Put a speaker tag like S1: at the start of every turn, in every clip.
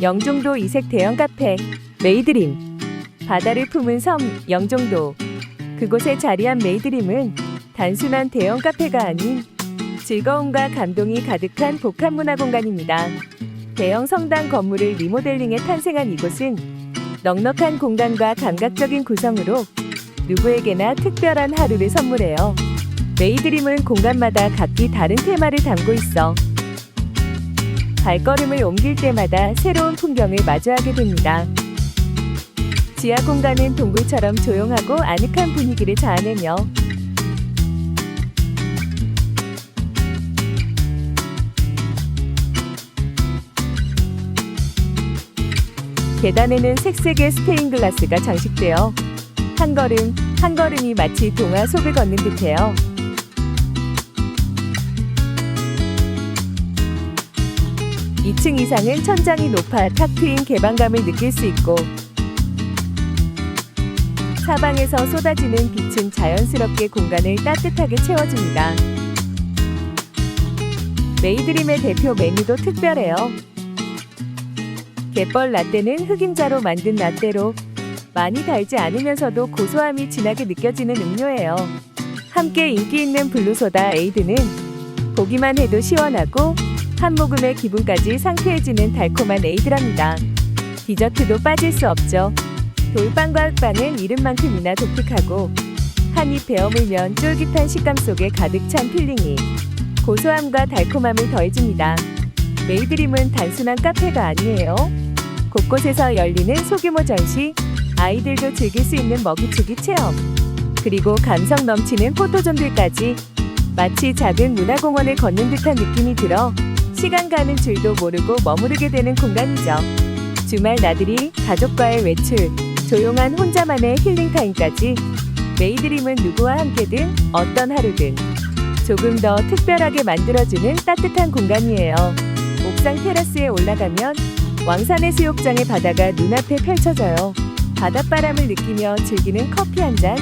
S1: 영종도 이색 대형 카페 메이드림 바다를 품은 섬 영종도 그곳에 자리한 메이드림은 단순한 대형 카페가 아닌 즐거움과 감동이 가득한 복합 문화 공간입니다. 대형 성당 건물을 리모델링해 탄생한 이곳은 넉넉한 공간과 감각적인 구성으로 누구에게나 특별한 하루를 선물해요. 메이드림은 공간마다 각기 다른 테마를 담고 있어 발걸음을 옮길 때마다 새로운 풍경을 마주하게 됩니다. 지하 공간은 동굴처럼 조용하고 아늑한 분위기를 자아내며 계단에는 색색의 스테인 글라스가 장식되어 한 걸음 한 걸음이 마치 동화 속을 걷는 듯해요. 이층 이상은 천장이 높아 탁 트인 개방감을 느낄 수 있고 사방에서 쏟아지는 빛은 자연스럽게 공간을 따뜻하게 채워줍니다. 메이드림의 대표 메뉴도 특별해요. 갯벌 라떼는 흑임자로 만든 라떼로 많이 달지 않으면서도 고소함이 진하게 느껴지는 음료예요. 함께 인기 있는 블루소다 에이드는 보기만 해도 시원하고 한 모금의 기분까지 상쾌해지는 달콤한 에이드랍니다. 디저트도 빠질 수 없죠. 돌빵과 흑빵은 이름만큼이나 독특하고 한입 베어물면 쫄깃한 식감 속에 가득 찬 필링이 고소함과 달콤함을 더해줍니다. 메이드림은 단순한 카페가 아니에요. 곳곳에서 열리는 소규모 전시, 아이들도 즐길 수 있는 먹이주기 체험, 그리고 감성 넘치는 포토존들까지 마치 작은 문화공원을 걷는 듯한 느낌이 들어 시간 가는 줄도 모르고 머무르게 되는 공간이죠. 주말 나들이, 가족과의 외출, 조용한 혼자만의 힐링 타임까지 메이드림은 누구와 함께든 어떤 하루든 조금 더 특별하게 만들어주는 따뜻한 공간이에요. 옥상 테라스에 올라가면 왕산의 수욕장의 바다가 눈앞에 펼쳐져요. 바닷바람을 느끼며 즐기는 커피 한 잔.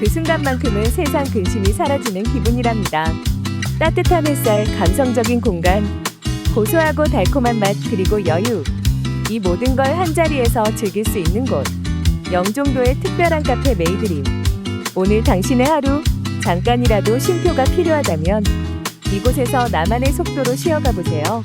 S1: 그 순간만큼은 세상 근심이 사라지는 기분이랍니다. 따뜻한 햇살, 감성적인 공간, 고소하고 달콤한 맛, 그리고 여유. 이 모든 걸 한자리에서 즐길 수 있는 곳. 영종도의 특별한 카페 메이드림. 오늘 당신의 하루, 잠깐이라도 쉼표가 필요하다면 이곳에서 나만의 속도로 쉬어가 보세요.